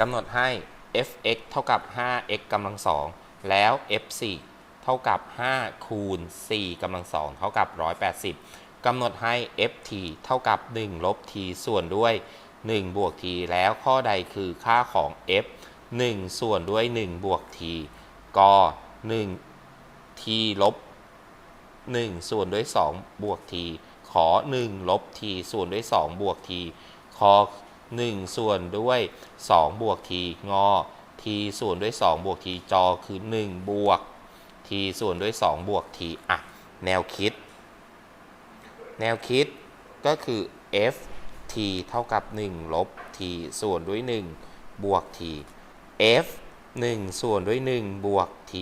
กำหนดให้ f(x) เท่ากับ 5x กำลังสองแล้ว f4 เท่ากับ 5 คูณ 4กำลังสองเท่ากับ 180 กำหนดให้ ft เท่ากับ 1 ลบ t ส่วนด้วย 1 บวก t แล้วข้อใดคือค่าของ f 1 ส่วนด้วย 1 บวก t ก็1 t ลบ 1 ส่วนด้วย 2 บวก t ขอ 1 ลบ t ส่วนด้วย 2 บวก t คอ 1 ส่วนด้วย 2 บวก t งอ t ส่วนด้วย 2 บวก t จอคือ 1 บวก t ส่วนด้วย 2 บวก t อะแนวคิด แนวคิดก็คือ f t เท่ากับ 1 ลบ t ส่วนด้วย 1 บวก t f 1 ส่วนด้วย 1 บวก t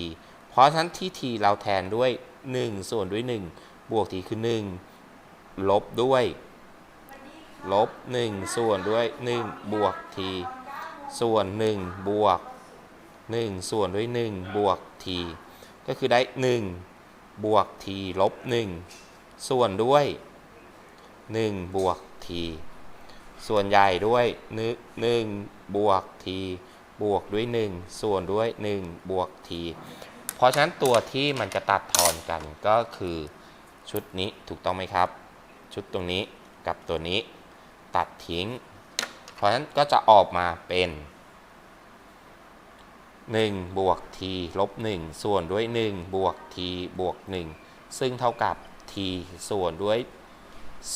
เพราะฉะนั้นที่ t เราแทนด้วย 1 ส่วนด้วย 1 บวก t คือ 1 ลบด้วย ลบ 1 ส่วนด้วย 1 บวก t ส่วน 1 บวก 1 ส่วนด้วย 1 บวก t ก็คือได้ 1 บวก t ลบ 1 ส่วนด้วย 1 บวก t ส่วนใหญ่ด้วย 1 บวก t บวกด้วย 1 ส่วนด้วย 1 บวก t เพราะฉะนั้นตัวที่มันจะตัดทอนกันก็คือชุดนี้ถูกต้องไหมครับ ชุดตรงนี้กับตัวนี้ ตัดทิ้ง เพราะฉะนั้นก็จะออกมาเป็น1บวก t ลบ 1 ส่วนด้วย 1 บวก t บวก 1 ซึ่งเท่ากับ t ส่วนด้วย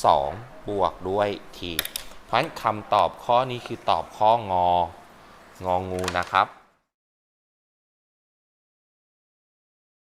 2 บวกด้วย t เพราะฉะนั้นคำตอบข้อนี้คือตอบข้องององูนะครับ